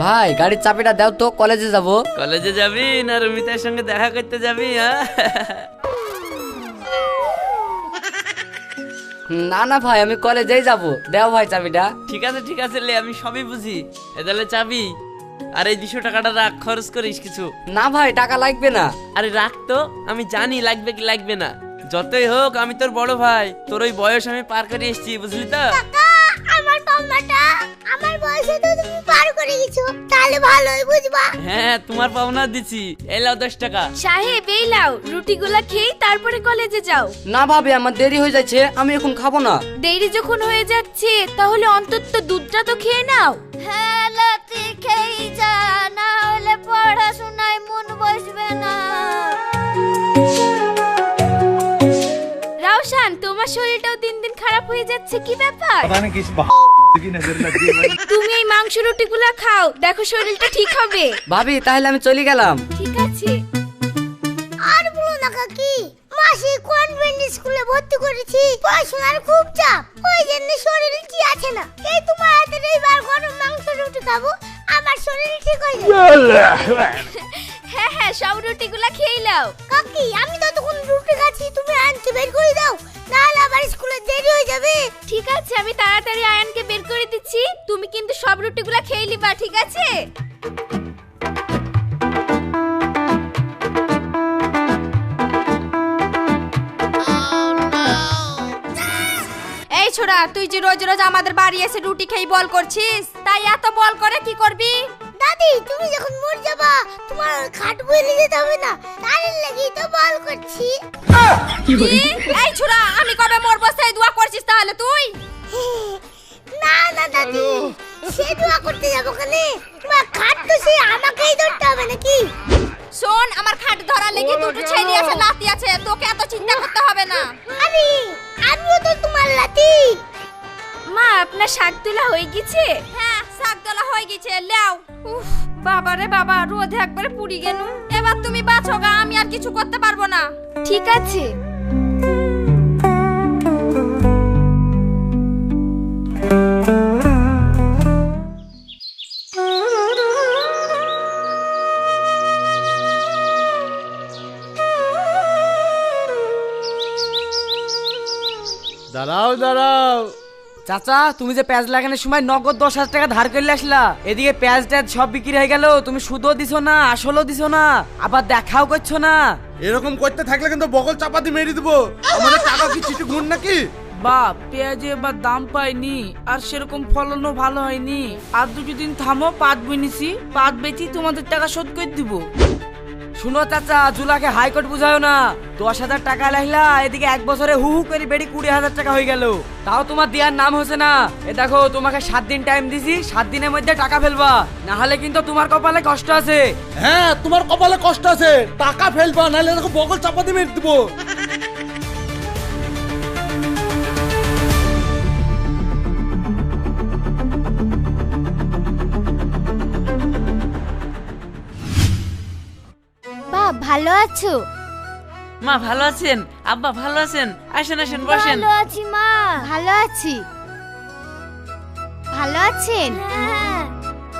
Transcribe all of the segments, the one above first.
ভাই গাড়ির চাবিটা দাও তো কলেজে যাব। কলেজে যাবি না রমিতার সঙ্গে দেখা করতে যাবি হ্যাঁ? না না ভাই আমি কলেজেই যাব। দাও ভাই চাবিটা। ঠিক আছে ঠিক আছে লে আমি সবই বুঝি। এ তাহলে চাবি। আর এই দুশো টাকাটা রাখ খরচ করিস কিছু। না ভাই টাকা লাগবে না। আরে রাখ তো আমি জানি লাগবে কি লাগবে না। যতই হোক আমি তোর বড় ভাই তোর ওই বয়স আমি পার করে এসেছি বুঝলি তো? কাকা আমার পাওনাটা আমার বয়সে তো তুমি পার করে গেছো তাহলে ভালোই বুঝবা। হ্যাঁ তোমার পাওনা দিছি এই লাও দশ টাকা। সাহেব এই লাও রুটিগুলা খেয়ে তারপরে কলেজে যাও। না ভাবি আমার দেরি হয়ে যাচ্ছে আমি এখন খাব না। দেরি যখন হয়ে যাচ্ছে তাহলে অন্তত দুধটা তো খেয়ে নাও। হ্যাঁ লাতি খেই যা না হলে পড়াশোনায় মন বসবে না। আমার শরীরটাও দিন দিন খারাপ হয়ে যাচ্ছে কি ব্যাপার? তুমি এই মাংস রুটিগুলো খাও দেখো শরীরটা ঠিক হবে। ভাবি তাহলে আমি চলে গেলাম। ঠিক আছে। আর বলো না কাকি মাসি কনভেন্ট স্কুলে ভর্তি করেছি পড়াশোনার খুব চাপ ওই জন্য শরীর কি আছে না? এই তোমার হাতের এইবার গরম মাংস রুটি খাব আমার শরীর ঠিক হয়ে যাবে। হ্যাঁ হ্যাঁ সব রুটিগুলো খেয়ে নাও। কাকি আমি ততক্ষণ রুটি খাচ্ছি তুমি আনতে বের রুটিগুলা খেয়ে নিবা ঠিক আছে? এই ছোড়া তুই যে রোজ রোজ আমাদের বাড়ি এসে রুটি খেয়ে বল করছিস তাই এত বল করে কি করবি? দাদি তুমি যখন মর যাবা তোমার খাট বইলে যেতে হবে না তার লাগি তো বল করছি। কি? এই ছোড়া আমি কবে মরবো সেই দোয়া করছিস তাহলে তুই? না না দাদি। সে দোয়া করতে যাব কেনে তোমার খাট তো সে আমাকেই ধরতে হবে নাকি? শোন আমার খাট ধরা লেগে দুটো ছেলে আছে লাতি আছে তোকে এত চিন্তা করতে হবে না। আরে আমিও তো তোমার লাতি। মা আপনার শাক তোলা হয়ে গেছে? হ্যাঁ শাক তোলা হয়ে গেছে লেও। উফ বাবা রে বাবা রোদে একবারে পুড়ি গেল। এবার তুমি বাঁচো গা আমি আর কিছু করতে পারব না। ঠিক আছে। দাঁড়াও দাঁড়াও। চাচা তুমি যে পেঁয়াজ লাগানোর সময় নগদ দশ হাজার টাকা ধার করে আসলা এদিকে পেঁয়াজ ট্যাজ সব বিক্রি হয়ে গেল তুমি সুদও দিছো না আসলও দিছো না আবার দেখাও করছ না। এরকম করতে থাকলে কিন্তু বগল চাপাতি মেরে দেবো। আমাদের টাকা কি চিঠি গুণ নাকি? বাপ পেঁয়াজে এবার দাম পাইনি আর সেরকম ফলনও ভালো হয়নি। আর দুটো দিন থামো পাট বুনিছি পাট বেচি তোমাদের টাকা শোধ করে দিব। শুনো চাচা, জুলাকে হাইকোর্ট বুঝায় না। দশ হাজার টাকা লাইলা এদিকে এক বছরে হু হু করে বেড়ি কুড়ি হাজার টাকা হয়ে গেল। তাও তোমার দেওয়ার নাম হচ্ছে না। এ দেখো, তোমাকে সাত দিন টাইম দিছি, সাত দিনের মধ্যে টাকা ফেলবা। না হলে কিন্তু তোমার কপালে কষ্ট আছে। হ্যাঁ তোমার কপালে কষ্ট আছে। টাকা ফেলবা, নাহলে এরকম বগল চাপাতি মেরে দেবো। ভালো আছো? মা ভালো আছেন? আব্বা ভালো আছেন? আসেন আসেন বসেন। ভালো আছি মা। ভালো আছি। ভালো আছেন? হ্যাঁ।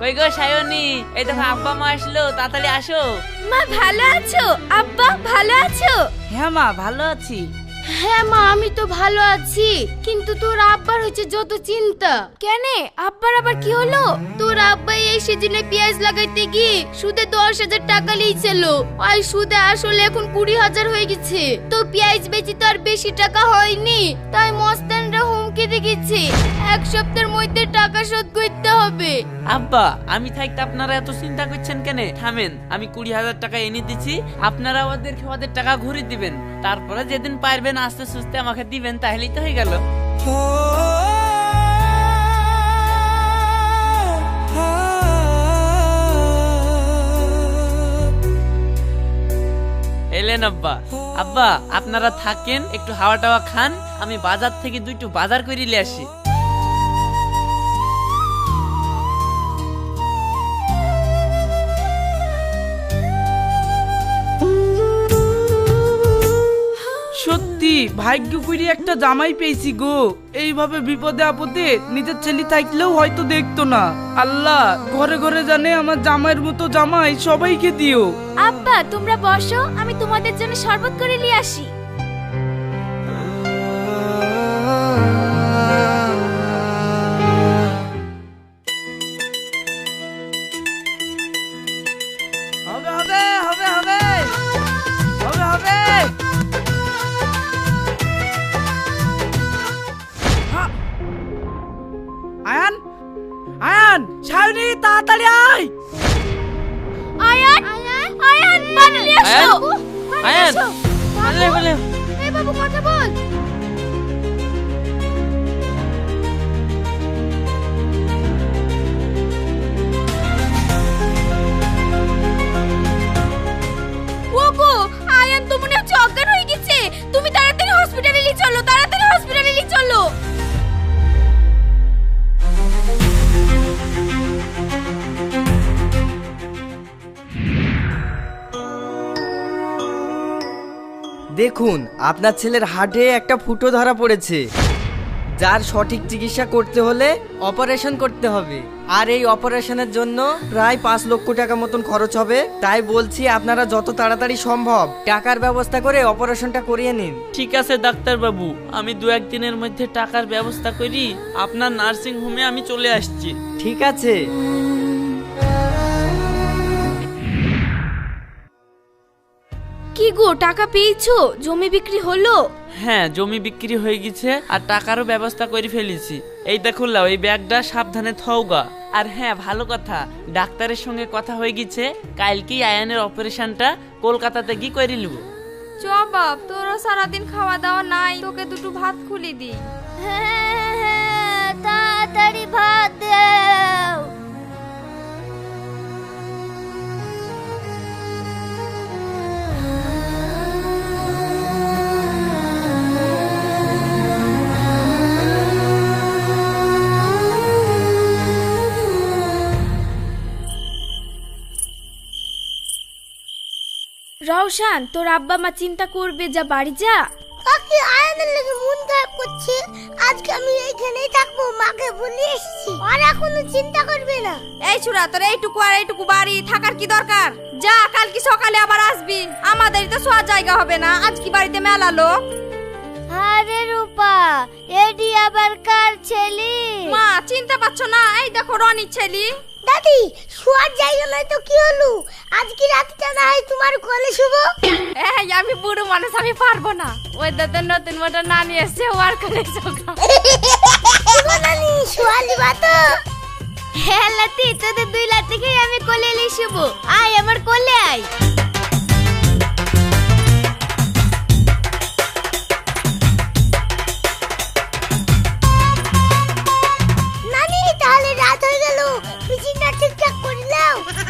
কই গো সায়নি? এই দেখো আব্বা মা আসলো। তাড়াতাড়ি আসো। মা ভালো আছো? আব্বা ভালো আছো? হ্যাঁ মা ভালো আছি। হ্যাঁ মা আমি তো ভালো আছি। কিন্তু তোর আব্বার হচ্ছে যত চিন্তা। কেন? আব্বার আবার কি হলো? তোর আব্বা এই সিজনে পেঁয়াজ লাগাইতে গিয়ে সুদে দশ হাজার টাকা লিয়েছিল। আর সুদে আসলে এখন কুড়ি হাজার হয়ে গেছে। তো পেঁয়াজ বেচি তো আর বেশি টাকা হয়নি। তাই মস্তানরা হুমকি দিয়েছে। এক সপ্তাহের মধ্যে টাকা শোধ করতে হবে। আব্বা আমি থাকতে আপনারা এত চিন্তা করছেন কেন? থামেন আমি কুড়ি হাজার টাকা এনে দিচ্ছি আপনারা ওদেরকে ওদের টাকা ঘুরে দিবেন। তারপরে যেদিন পারবেন আস্তে সুস্তে আমাকে দিবেন তাহলেই তো হয়ে গেল। এলেন আব্বা। আব্বা, আপনারা থাকেন, একটু হাওয়া টাওয়া খান, আমি বাজার থেকে দুইটু বাজার করে আসি। ভাগ্য করে একটা জামাই পেয়েছি গো। এইভাবে বিপদে আপদে নিজের ছেলে থাকলেও হয়তো দেখতো না। আল্লাহ, ঘরে ঘরে জানে আমার জামাইয়ের মতো জামাই সবাইকে দিও। আব্বা, তোমরা বসো, আমি তোমাদের জন্য শরবত করে নিয়ে আসি। বলে এই বাবু কথা বল। ওগো আয়ান তো মনে হচ্ছে অজ্ঞান হয়ে দেখুন আপনার ছেলের হার্টে একটা ফুটো ধরা পড়েছে। যার সঠিক চিকিৎসা করতে হলে অপারেশন করতে হবে। আর এই অপারেশনের জন্য প্রায় পাঁচ লক্ষ টাকা মতন খরচ হবে। তাই বলছি আপনারা যত তাড়াতাড়ি সম্ভব টাকার ব্যবস্থা করে অপারেশনটা করিয়ে নিন। ঠিক আছে ডাক্তার বাবু আমি দু একদিনের মধ্যে টাকার ব্যবস্থা করি। আপনার নার্সিং হোমে আমি চলে আসছি। ঠিক আছে। কি গো টাকা পেয়েছ? জমি বিক্রি হলো? হ্যাঁ জমি বিক্রি হয়ে গেছে আর টাকারও ব্যবস্থা করে ফেলেছি। এই দেখো লাও এই ব্যাগটা সাবধানে থওগা আর হ্যাঁ ভালো কথা ডাক্তারের সঙ্গে কথা হয়ে গেছে কালকেই আয়ানের অপারেশনটা কলকাতাতে গিয়ে করে নিব। চ বাপ তোরও সারাদিন খাওয়া দাওয়া নাই তোকে দুটো ভাত খুলি দি হ্যাঁ, তাড়াতাড়ি ভাত দাও। রওশান তোর আব্বা মা চিন্তা করবে যা বাড়ি যা। কাকি আয়ানের লেগে মন খারাপ করছে। আজকে আমি এইখানেই থাকব মাকে বলে এসেছি। আর এখনও চিন্তা করবে না। এই ছুরা তোর এইটুকু আর এইটুকু বাড়ি থাকার কি দরকার? যা কাল কি সকালে আবার আসবি। আমাদেরই তো শোয়ার জায়গা হবে না। আজ কি বাড়িতে মেলা লোক? আরে রূপা এডি আবার কার ছেলে? মা চিন্তা পাচ্ছ না? এই দেখো রনির ছেলি। দাদি শোয়ার জায়গা নয় তো কি হলো? আজকে রাতটা না হয় তোমার কোলে শুভ এই আমি বুড়ো মানুষ আমি পারব না। ওই দাদা নতুন মোটা নানি এসছে ওয়ার করে নানি শোয়ালি বাতো হ্যাঁ লাতি তোদের দুই লাতি খেয়ে আমি কোলে এলে শুভ আয় আমার কোলে আয়।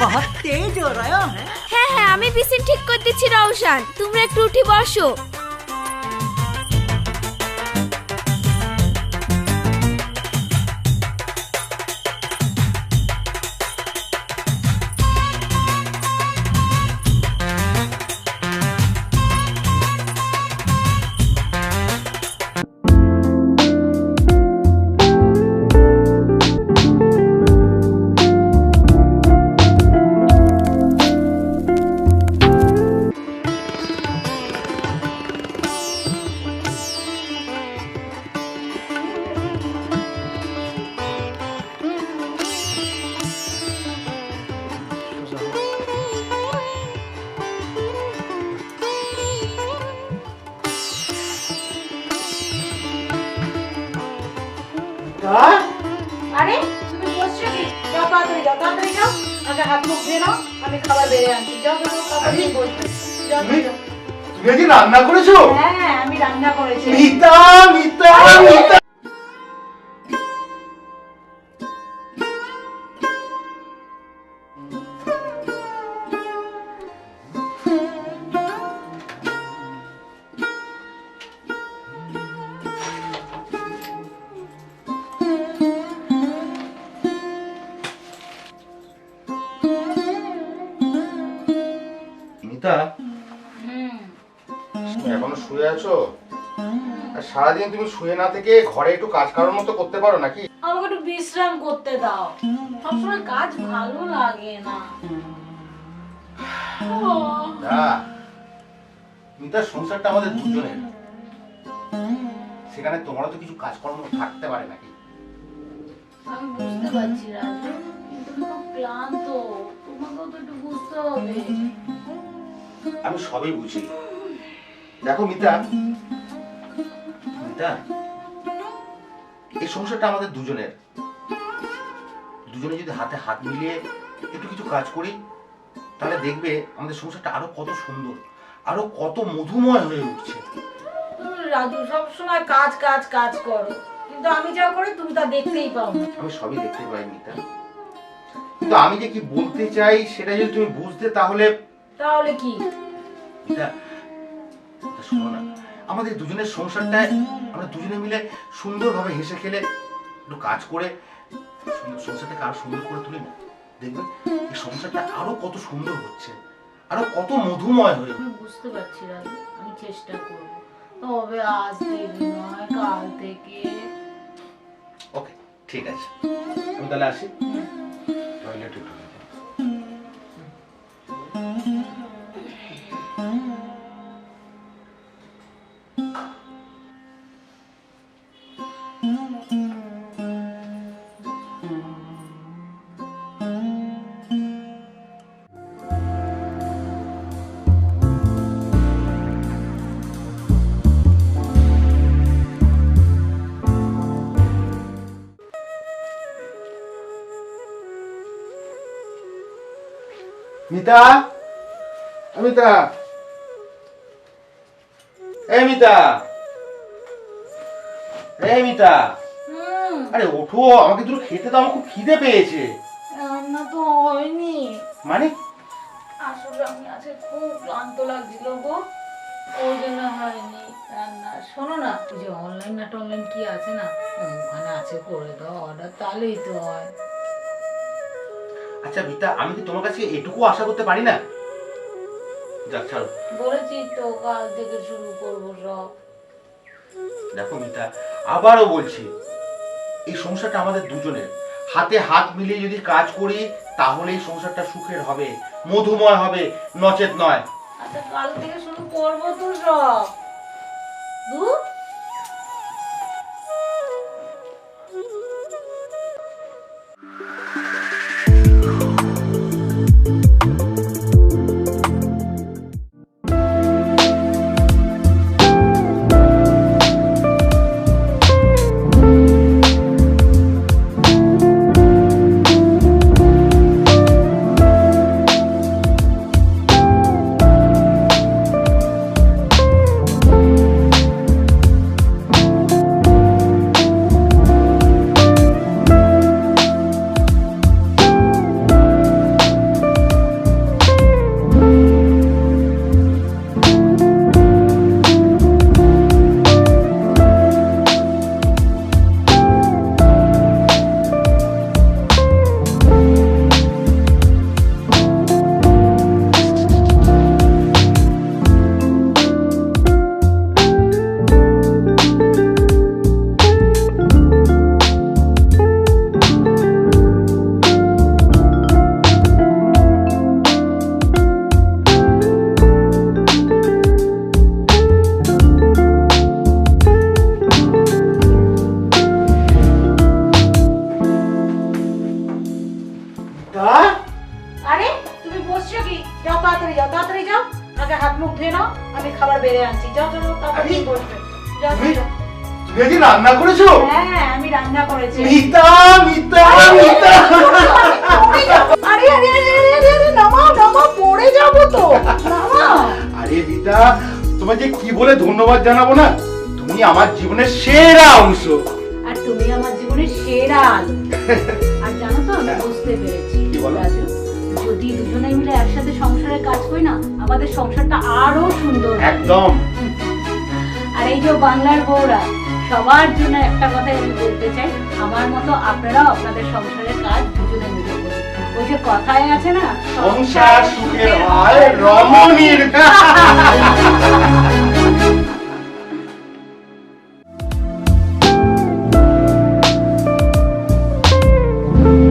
দাও হ্যাঁ? হ্যাঁ আমি পিসিন ঠিক করে দিচ্ছি রওশান। তোমরা একটু উঠি বসো। খাবার বেড়ে আনছি। যাও যাও যাও, তাড়াতাড়ি বসবে। যাও তুমি যাও, যাও। তুমি আজকে রান্না করেছ? হ্যাঁ আমি রান্না করেছি। মিতা মিতা মিতা। এখনও শুয়ে আছো? সারাদিন তুমি শুয়ে না থেকে ঘরে একটু কাজ করার মতো করতে পারো নাকি? আমাকে একটু বিশ্রাম করতে দাও। সবসময় কাজ ভালো লাগে না। না মিতার সংসারটা আমাদের দুজনের। সেখানে তোমারও তো কিছু কাজকর্ম থাকতে পারে নাকি? আমি বুঝতে পারছি রাজু। কিন্তু ক্লান্ত। তোমাকেও তো একটু বুঝতে হবে। আমি সবই বুঝি। দেখো মিতা। মিতা এই সংসারটা আমাদের দুজনের। দুজনে যদি হাতে হাত মিলিয়ে একটু কিছু কাজ করি তাহলে দেখবে আমাদের সংসারটা আরও কত সুন্দর আরও কত মধুময় হয়ে উঠছে। রাজু সবসময় কাজ কাজ কাজ করো। কিন্তু আমি যা করি তুমি তা দেখতেই পাও না। আমি সবই দেখতে পাই মিতা। কিন্তু আমি যে কি বলতে চাই সেটা যদি তুমি বুঝতে তাহলে তাহলে কি? শোনো না আমাদের দুজনের সংসারটায় আমরা দুজনে মিলে সুন্দরভাবে হেসে খেলে একটু কাজ করে সংসারটাকে আরও সুন্দর করে তুলি না। দেখবে এই সংসারটা আরও কত সুন্দর হচ্ছে আরও কত মধুময় হয়ে আমি বুঝতে পারছি রাজু আমি চেষ্টা করব। তবে আজ দেরি নয় কাল থেকে। ওকে ঠিক আছে। আমি তাহলে আসি। টয়লেটে মিতা? মিতা। এই মিতা। এই মিতা। আরে ওঠো আমাকে দুটো খেতে দাও আমার খুব খিদে পেয়েছে। রান্না তো হয়নি। মানে? আসলে আমি আজকে খুব ক্লান্ত লাগছিল গো। ওই জন্য হয়নি রান্না। শোনো না যে অনলাইন না টনলাইন কি আছে না? ওখানে আছে করে দাও অর্ডার তাহলেই তো হয়। আচ্ছা মিতা আমি কি তোমার কাছে এটুকু আশা করতে পারি না? যাক ছাড়ো। বলেছি তো কাল থেকে শুরু করব সব। দেখো মিতা আবারও বলছি এই সংসারটা আমাদের দুজনের। হাতে হাত মিলিয়ে যদি কাজ করি তাহলে এই সংসারটা সুখের হবে মধুময় হবে নচেত নয়। আচ্ছা কাল থেকে শুরু করব তো সব। দু তাড়াতাড়ি যাও তাড়াতাড়ি যাও। আগে হাত মুখ ধুয়ে নাও আমি খাবার বেড়ে আনছি যাও তাড়াতাড়ি বসবে যাও তুমি যাও। তুমি আজকে রান্না করেছ? হ্যাঁ আমি রান্না করেছি। মিতা মিতা মিতা। আরে আরে আরে আরে আরে আরে নামাও নামাও পড়ে যাব তো। নামাও আরে মিতা তোমার যে কি বলে ধন্যবাদ জানাব না? তুমি আমার জীবনের সেরা অংশ। আর তুমি আমার জীবনের সেরা আলো। আর জানো তো আমি বুঝতে পেরেছি। কি বলো? যদি দুজনে মিলে একসাথে সংসারে কাজ না? আমাদের সংসারটা আরও সুন্দর একদম। আর এই যে বাংলার বউরা সবার জন্য একটা কথাই আমি বলতে চাই। আমার মতো আপনারাও আপনাদের সংসারের কাজ দুজনে মিলে ওই যে কথায় আছে না সংসার সুখের হয়। রমণীর।